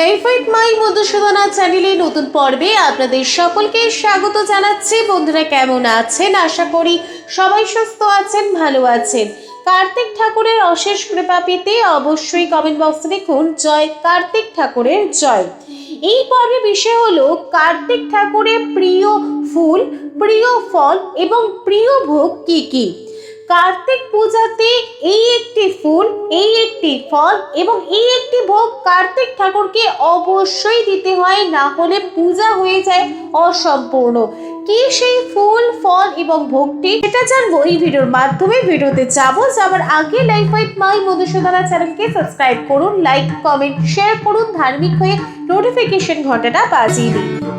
লাইফাইট মাই মধুসূদনা চ্যানেলে নতুন পর্বে আপনাদের সকলকে স্বাগত জানাচ্ছি। বন্ধুরা কেমন আছেন? আশা করি সবাই সুস্থ আছেন, ভালো আছেন। কার্তিক ঠাকুরের অশেষ কৃপা পেতে অবশ্যই কমেন্ট বক্সে লিখুন জয় কার্তিক ঠাকুরের জয়। এই পর্বে বিষয় হলো কার্তিক ঠাকুরের প্রিয় ফুল, প্রিয় ফল এবং প্রিয় ভোগ কী কি? কার্তিক পূজাতে এই একটি ফুল, এই একটি ফল এবং এই একটি ভোগ কার্তিক ঠাকুরকে অবশ্যই দিতে হয়, না হলে পূজা হয়ে যায় অসম্পূর্ণ। কি সেই ফুল, ফল এবং ভোগটি? এটা জানব এই ভিডিওর মাধ্যমে। ভিডিওতে যাব যাবার আগে লাইফ ফাইট মাই মধুসূদনা চ্যানেলকে সাবস্ক্রাইব করুন লাইক কমেন্ট শেয়ার করুন, ধার্মিক হয়ে নোটিফিকেশন ঘন্টাটা বাজিয়ে দিন।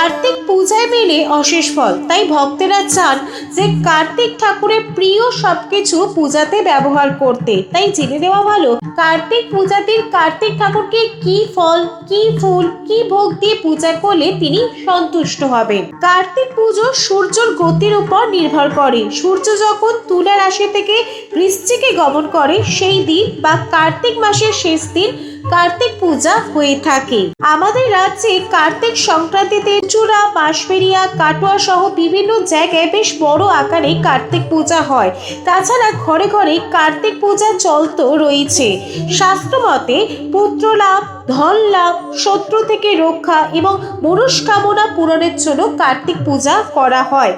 কার্তিক পূজায় মেলে অশেষ ফল। তাই ভক্তেরা চান যে কার্তিক ঠাকুরের প্রিয় সবকিছু পূজাতে ব্যবহার করতে। তাই জেনে দেওয়া ভালো, কার্তিক পূজাতির কার্তিক ঠাকুরকে কি ফল, কি ফুল, কি ভোগ দিয়ে পূজা করলে তিনি সন্তুষ্ট হবেন। কার্তিক পুজো সূর্যর গতির উপর নির্ভর করে। সূর্য যখন তুলা রাশি থেকে বৃশ্চিকে গমন করে, সেই দিন বা কার্তিক মাসের শেষ দিন কার্তিক পূজা হয়ে থাকে। আমাদের রাজ্যে কার্তিক সংক্রান্তিতে চূড়া বাঁশবেরিয়া কাটোয়া সহ বিভিন্ন জায়গায় বেশ বড় আকারে কার্তিক পূজা হয়। তাছাড়া ঘরে ঘরে কার্তিক পূজা চলতো রয়েছে। শাস্ত্রমতে পুত্র লাভ, ধন লাভ, শত্রু থেকে রক্ষা এবং মনস্কামনা পূরণের জন্য কার্তিক পূজা করা হয়।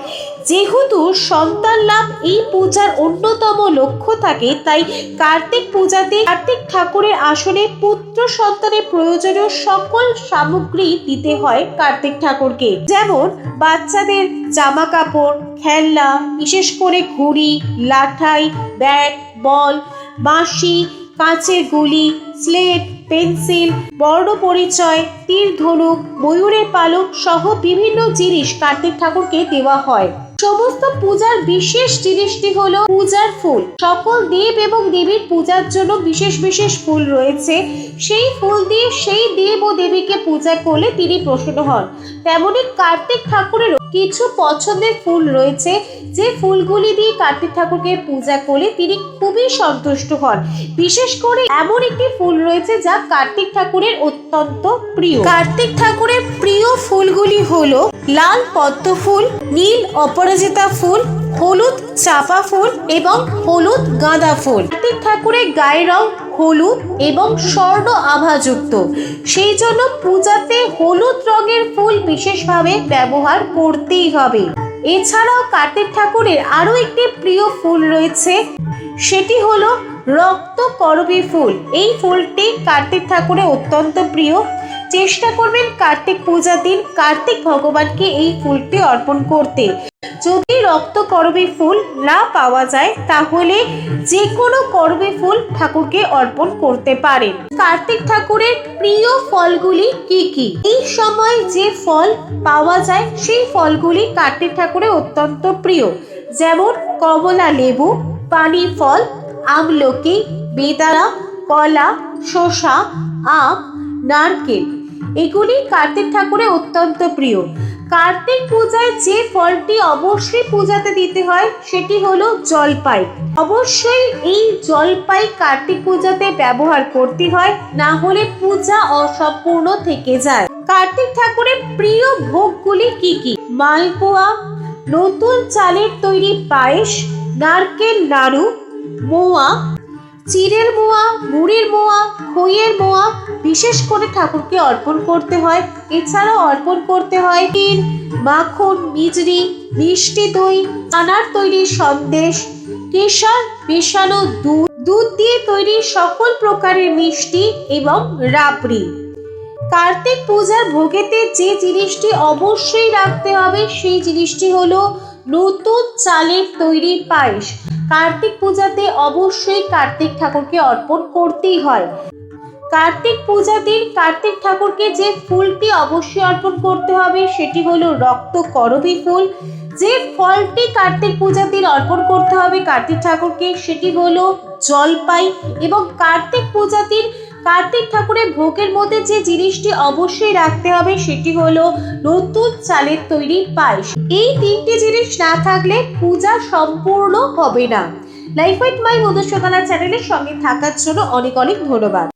যেহেতু সন্তান লাভ এই পূজার অন্যতম লক্ষ্য থাকে, তাই কার্তিক পূজাতে কার্তিক ঠাকুরের আসনে পুত্র সন্তানের প্রয়োজনীয় সকল সামগ্রী দিতে হয় কার্তিক ঠাকুরকে। যেমন বাচ্চাদের জামা কাপড় খেলনা, বিশেষ করে ঘুড়ি, লাঠাই, ব্যাট, বল, বাঁশি, কাঁচের গুলি, স্লেট, পেন্সিল, বর্ণ পরিচয়, তীর ধনুক, ময়ূরের পালক সহ বিভিন্ন জিনিস কার্তিক ঠাকুরকে দেওয়া হয়। সমস্ত পূজার বিশেষ জিনিসটি হলো পূজার ফুল। সকল দেব এবং দেবীর পূজার জন্য বিশেষ বিশেষ ফুল রয়েছে। সেই ফুল দিয়ে সেই দেব ও দেবীকে পূজা করলে তিনি প্রসন্ন হন। তেমনি কার্তিক ঠাকুরেরও কিছু পছন্দের ফুল রয়েছে। যে ফুলগুলি দিয়ে কার্তিক ঠাকুরকে পূজা করলে তিনি খুবই সন্তুষ্ট হন। বিশেষ করে এমন একটি ফুল রয়েছে যা কার্তিক ঠাকুরের অত্যন্ত প্রিয়। কার্তিক ঠাকুরের প্রিয় ফুলগুলি হলো লাল পদ্ম ফুল, নীল অপরাজিতা ফুল, হলুদ চাপা ফুল এবং হলুদ গাঁদা ফুল। কার্তিক ঠাকুরের গায়ের রং হলুদ এবং স্বর্ণ আভাযুক্ত। সেই জন্য পূজাতে হলুদ রঙের ফুল বিশেষভাবে ব্যবহার করতেই হবে। এছাড়াও কার্তিক ঠাকুরের আরও একটি প্রিয় ফুল রয়েছে, সেটি হলো রক্ত করবী ফুল। এই ফুলটি কার্তিক ঠাকুরের অত্যন্ত প্রিয়। চেষ্টা করবেন কার্তিক পূজার দিন কার্তিক ভগবানকে এই ফুলটি অর্পণ করতে। যদি রক্ত করবী ফুল না পাওয়া যায়, তাহলে যে কোনো করবী ফুল ঠাকুরকে অর্পণ করতে পারেন। কার্তিক ঠাকুরের প্রিয় ফলগুলি কি কি? এই সময় যে ফল পাওয়া যায়, সেই ফলগুলি কার্তিক ঠাকুরের অত্যন্ত প্রিয়। যেমন কমলা লেবু পানি ফল, আমলকি, বেদানা, কলা, শসা, আম, নারকেল। এগুলি কার্তিক ঠাকুরের অত্যন্ত প্রিয়। কার্তিক পূজায় যে ফলটি অবশ্যই পূজাতে দিতে হয়, সেটি হলো জলপাই। অবশ্যই এই জলপাই কার্তিক পূজাতে ব্যবহার করতে হয়, না হলে পূজা অসম্পূর্ণ থেকে যায়। কার্তিক ঠাকুরের প্রিয় ভোগগুলি কি কি? মালপোয়া, নতুন চালের তৈরি পায়েস, নারকেল নাড়ু, মোয়া চিড়ের মোয়া, মুড়ির মোয়া, খইয়ের মোয়া, বিশেষ করে ঠাকুরকে অর্পণ করতে হয়। এছাড়াও অর্পণ করতে হয় তিন মাখন, মিজরি, মিষ্টি দই, আনার তৈরি সন্দেশ, কেশর, মেশানো দুধ। দুধ দিয়ে তৈরি সকল প্রকারের মিষ্টি এবং রাবড়ি। কার্তিক পূজার ভোগেতে যে জিনিসটি অবশ্যই রাখতে হবে, সেই জিনিসটি হলো নতুন চালের তৈরি পায়েস। কার্তিক পূজাতে অবশ্যই কার্তিক ঠাকুরকে অর্পণ করতেই হয়। কার্তিক পূজা দিন কার্তিক ঠাকুরকে যে ফুলটি অবশ্যই অর্পণ করতে হবে, সেটি হলো রক্ত করবী ফুল। যে ফলটি কার্তিক পূজা দিন অর্পণ করতে হবে কার্তিক ঠাকুরকে, সেটি হলো জলপাই। এবং কার্তিক পূজা দিন কার্তিক ঠাকুরের ভোগের মধ্যে যে জিনিসটি অবশ্যই রাখতে হবে সেটি হলো নতুন চালের তৈরি পায়েস। এই তিনটি জিনিস না থাকলে পূজা সম্পূর্ণ হবে না। লাইফ উইথ মাই মধুসূদনা চ্যানেলের সঙ্গে থাকার জন্য অনেক অনেক ধন্যবাদ।